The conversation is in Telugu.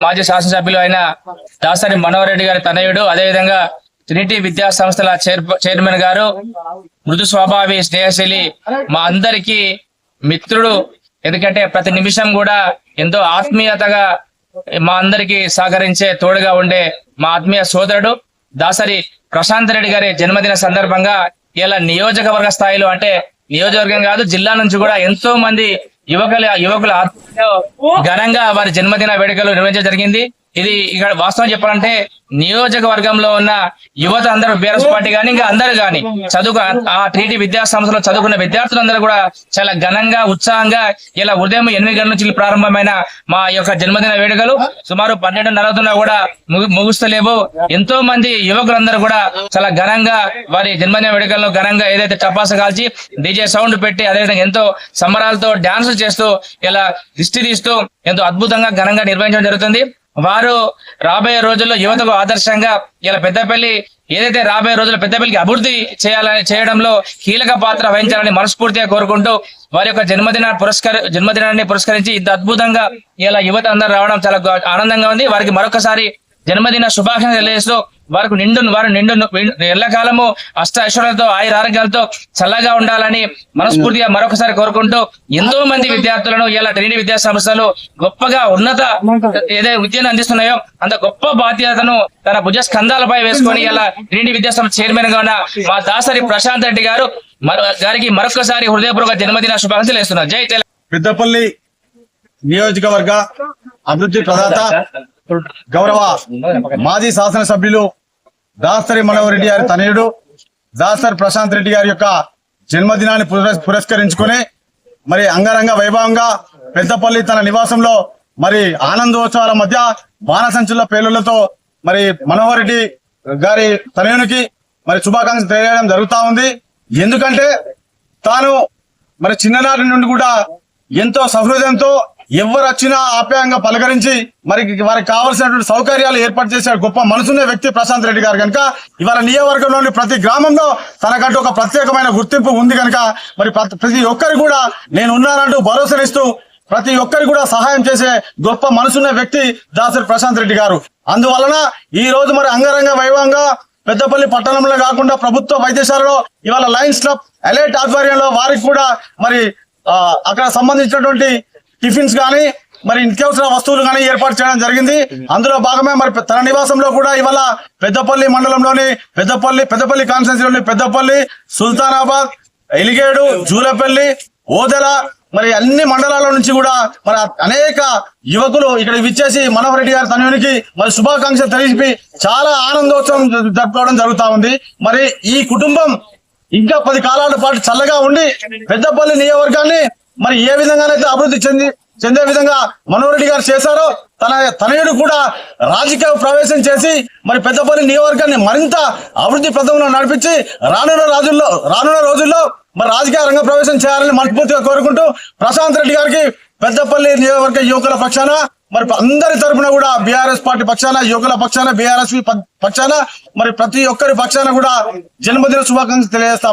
మాజీ శాసనసభ్యులు అయిన దాసరి మనోహర్ రెడ్డి గారి తనయుడు అదేవిధంగా ట్రినిటీ విద్యా సంస్థల చైర్ చైర్మన్ గారు మృదు స్వభావి స్నేహశీలి మా అందరికీ మిత్రుడు. ఎందుకంటే ప్రతి నిమిషం కూడా ఎంతో ఆత్మీయతగా మా అందరికి సహకరించే తోడుగా ఉండే మా ఆత్మీయ సోదరుడు దాసరి ప్రశాంత్ రెడ్డి గారి జన్మదిన సందర్భంగా ఇలా నియోజకవర్గ స్థాయిలో అంటే నియోజకవర్గం కాదు జిల్లా నుంచి కూడా ఎంతో మంది యువకుల యువకుల ఘనంగా వారి జన్మదిన వేడుకలు నిర్వహించడం జరిగింది. ఇది ఇక్కడ వాస్తవం చెప్పాలంటే నియోజకవర్గంలో ఉన్న యువత అందరూ బీఆర్ఎస్ పార్టీ కానీ ఇంకా అందరూ కానీ చదువు ఆ టీటీ విద్యా సంస్థలో చదువుకున్న విద్యార్థులందరూ కూడా చాలా ఘనంగా ఉత్సాహంగా ఇలా ఉదయం ఎనిమిది గంటల నుంచి ప్రారంభమైన మా యొక్క జన్మదిన వేడుకలు. సుమారు పన్నెండు నలభై కూడా ముగి- ముగుస్తలేవు. ఎంతో మంది యువకులందరూ కూడా చాలా ఘనంగా వారి జన్మదిన వేడుకల్లో ఘనంగా ఏదైతే టపాస కాల్చి డీజే సౌండ్ పెట్టి అదేవిధంగా ఎంతో సంబరాలతో డాన్స్ చేస్తూ ఇలా దిష్టి తీస్తూ ఎంతో అద్భుతంగా ఘనంగా నిర్వహించడం జరుగుతుంది. వారు రాబోయే రోజుల్లో యువతకు ఆదర్శంగా ఇలా పెద్దపల్లి ఏదైతే రాబోయే రోజుల్లో పెద్దపల్లికి అభివృద్ధి చేయాలని చేయడంలో కీలక పాత్ర వహించాలని మనస్ఫూర్తిగా కోరుకుంటూ వారి యొక్క జన్మదిన పురస్కర జన్మదినాన్ని పురస్కరించి ఇంత అద్భుతంగా ఇలా యువత అందరూ రావడం చాలా ఆనందంగా ఉంది. వారికి మరొకసారి జన్మదిన శుభాకాంక్షలు తెలియజేస్తూ వారికి నిండు వారు నిండు ఎల్లకాలము అష్ట ఐశ్వర్యాలతో ఆయుర ఆరోగ్యాలతో చల్లగా ఉండాలని మనస్ఫూర్తిగా మరొకసారి కోరుకుంటూ ఎంతో మంది విద్యార్థులను ఇలా ట్రైనింగ్ విద్యా సంస్థలు గొప్పగా ఉన్నత ఏదైతే విద్యను అందిస్తున్నాయో అంత గొప్ప బాధ్యతను తన భుజ స్కంధాలపై వేసుకొని ఇలా ట్రైనింగ్ విద్యా సంస్థ చైర్మన్గా ఉన్న మా దాసరి ప్రశాంత్ రెడ్డి గారు మరో గారికి మరొకసారి హృదయపూర్వక జన్మదిన శుభాకాంక్షలు వేస్తున్నారు జై తెలంగాణ. పెద్దపల్లి నియోజకవర్గ అభివృద్ధి ప్రదాత గౌరవ మాజీ శాసనసభ్యులు దాసరి మనోహర్ రెడ్డి గారి తనయుడు దాసరి ప్రశాంత్ రెడ్డి గారి యొక్క జన్మదినాన్ని పురస్- పురస్కరించుకొని మరి అంగరంగ వైభవంగా పెద్దపల్లి తన నివాసంలో మరి ఆనందోత్సవాల మధ్య బాణసంచుల పేలులతో మరి మనోహర్ రెడ్డి గారి తనయునికి మరి శుభాకాంక్షలు తెలియడం జరుగుతా ఉంది. ఎందుకంటే తాను మరి చిన్ననాటి నుండి కూడా ఎంతో సహృదయంతో ఎవరు వచ్చినా ఆప్యాయంగా పలకరించి మరి వారికి కావాల్సినటువంటి సౌకర్యాలు ఏర్పాటు చేసే గొప్ప మనసున్న వ్యక్తి ప్రశాంత్ రెడ్డి గారు కనుక ఇవాళ నియోజకవర్గంలోని ప్రతి గ్రామంలో తనకంటూ ఒక ప్రత్యేకమైన గుర్తింపు ఉంది కనుక మరి ప్రతి ప్రతి ఒక్కరు కూడా నేను ఉన్నానంటూ భరోసానిస్తూ ప్రతి ఒక్కరు కూడా సహాయం చేసే గొప్ప మనసున్న వ్యక్తి దాసరి ప్రశాంత్ రెడ్డి గారు. అందువలన ఈ రోజు మరి అంగరంగ వైభవంగా పెద్దపల్లి పట్టణంలో కాకుండా ప్రభుత్వ వైద్యశాలలో ఇవాళ లయన్స్ క్లబ్ అలర్ట్ ఆధ్వర్యంలో వారికి కూడా మరి అక్కడ సంబంధించినటువంటి టిఫిన్స్ కానీ మరి నిత్యావసర వస్తువులు కానీ ఏర్పాటు చేయడం జరిగింది. అందులో భాగమే మరి తన నివాసంలో కూడా ఇవాళ పెద్దపల్లి మండలంలోని పెద్దపల్లి పెద్దపల్లి కాన్స్టిట్యూన్సీలోని పెద్దపల్లి సుల్తానాబాద్ ఎలిగేడు జూలపల్లి ఓదెల మరి అన్ని మండలాల నుంచి కూడా మరి అనేక యువకులు ఇక్కడ విచ్చేసి మనోహర్ రెడ్డి గారి తనయునికి మరి శుభాకాంక్షలు తెలిపి చాలా ఆనందోత్సవం జరుపుకోవడం జరుగుతా ఉంది. మరి ఈ కుటుంబం ఇంకా పది కాలాల పాటు చల్లగా ఉండి పెద్దపల్లి నియోజకవర్గాన్ని మరి ఏ విధంగానైతే అభివృద్ధి చెంది చెందే విధంగా మనోహర్ రెడ్డి గారు చేశారో తన తనయుడు కూడా రాజకీయ ప్రవేశం చేసి మరి పెద్దపల్లి నియోజకవర్గాన్ని మరింత అభివృద్ధి ప్రదంలో నడిపించి రానున్న రోజుల్లో రానున్న రోజుల్లో మరి రాజకీయ రంగ ప్రవేశం చేయాలని మనస్ఫూర్తిగా కోరుకుంటూ ప్రశాంత్ రెడ్డి గారికి పెద్దపల్లి నియోజకవర్గ యువకుల పక్షాన మరి అందరి తరపున కూడా బీఆర్ఎస్ పార్టీ పక్షాన యువకుల పక్షాన బీఆర్ఎస్ పక్షాన మరి ప్రతి ఒక్కరి పక్షాన కూడా జన్మదిన శుభాకాంక్షలు తెలియజేస్తా